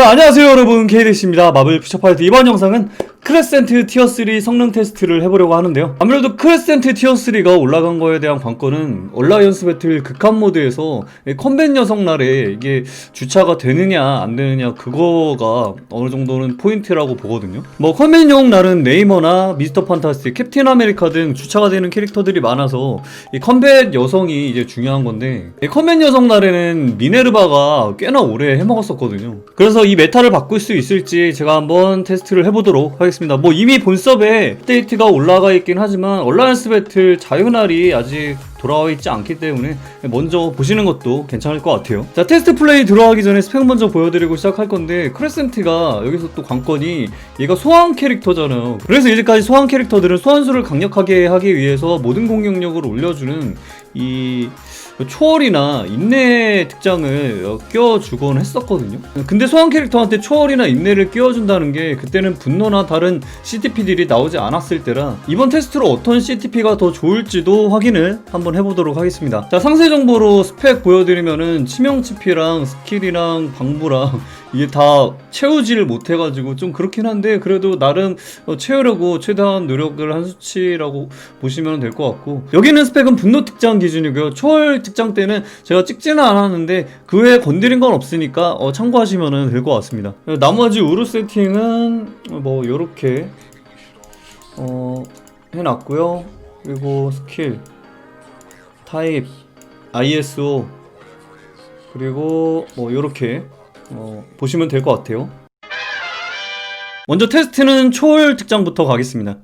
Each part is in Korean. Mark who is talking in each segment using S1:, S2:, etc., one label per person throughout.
S1: 자 안녕하세요 여러분. 케이데시입니다. 마블 퓨처파이트 이번 영상은 크레센트 티어3 성능 테스트를 해보려고 하는데요 아무래도 크레센트 티어3가 올라간 거에 대한 관건은 얼라이언스 배틀 극한 모드에서 이 컴뱃 여성날에 이게 주차가 되느냐 안 되느냐 그거가 어느 정도는 포인트라고 보거든요 뭐 컴뱃 여성날은 네이머나 미스터 판타스틱 캡틴 아메리카 등 주차가 되는 캐릭터들이 많아서 이 컴뱃 여성이 이제 중요한 건데 이 컴뱃 여성 날에는 미네르바가 꽤나 오래 해먹었었거든요. 그래서 이 메타를 바꿀 수 있을지 제가 한번 테스트를 해보도록 하겠습니다. 뭐 이미 본섭에 업데이트가 올라가 있긴 하지만 얼라이언스 배틀 자유날이 아직 돌아와 있지 않기 때문에 먼저 보시는 것도 괜찮을 것 같아요. 자, 테스트 플레이 들어가기 전에 스펙 먼저 보여드리고 시작할 건데, 크레센트가 여기서 또 관건이 얘가 소환 캐릭터잖아요. 그래서 이제까지 소환 캐릭터들은 소환수를 강력하게 하기 위해서 모든 공격력을 올려주는 이 초월이나 인내 특장을 어, 끼워주곤 했었거든요. 근데 소환 캐릭터한테 초월이나 인내를 끼워준다는 게 그때는 분노나 다른 CTP들이 나오지 않았을 때라 이번 테스트로 어떤 CTP가 더 좋을지도 확인을 한번 해보도록 하겠습니다. 자 상세 정보로 스펙 보여드리면은 치명 치피랑 스킬이랑 방부랑 이게 다 채우지를 못해가지고 좀 그렇긴 한데 그래도 나름 어, 채우려고 최대한 노력을 한 수치라고 보시면 될 것 같고. 여기는 스펙은 분노 특장 기준이고요. 초월 특장 때는 제가 찍지는 않았는데 그 외에 건드린 건 없으니까 어, 참고하시면 될 것 같습니다. 나머지 우르 세팅은 뭐 요렇게 어, 해놨고요. 그리고 스킬 타입 ISO 그리고 뭐 요렇게 어, 보시면 될 것 같아요. 먼저 테스트는 초월 특장부터 가겠습니다.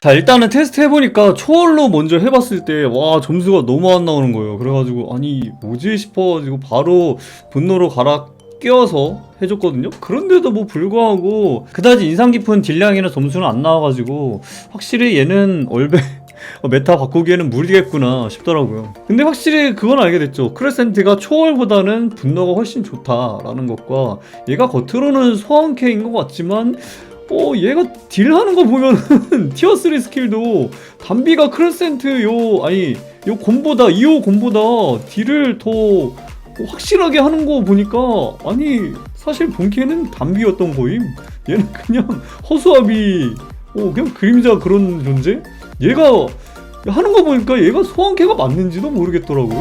S1: 자 일단은 테스트 해보니까 초월로 먼저 해봤을 때 와 점수가 너무 안 나오는 거예요 그래가지고 아니 뭐지 싶어가지고 바로 분노로 갈아 끼워서 해줬거든요 그런데도 뭐 불구하고 그다지 인상 깊은 딜량이나 점수는 안 나와가지고 확실히 얘는 얼베 어, 메타 바꾸기에는 무리겠구나 싶더라고요. 근데 확실히 그건 알게 됐죠. 크레센트가 초월보다는 분노가 훨씬 좋다라는 것과 얘가 겉으로는 소환캐인 것 같지만 어 얘가 딜하는 거 보면은 티어 3 스킬도 담비가 크레센트 요. 아니 요 곰보다 2호 곰보다 딜을 더 확실하게 하는 거 보니까 아니 사실 본캐는 담비였던 거임. 얘는 그냥 허수아비 어 그냥 그림자 그런 존재? 얘가 하는 거 보니까 얘가 소환캐가 맞는지도 모르겠더라고요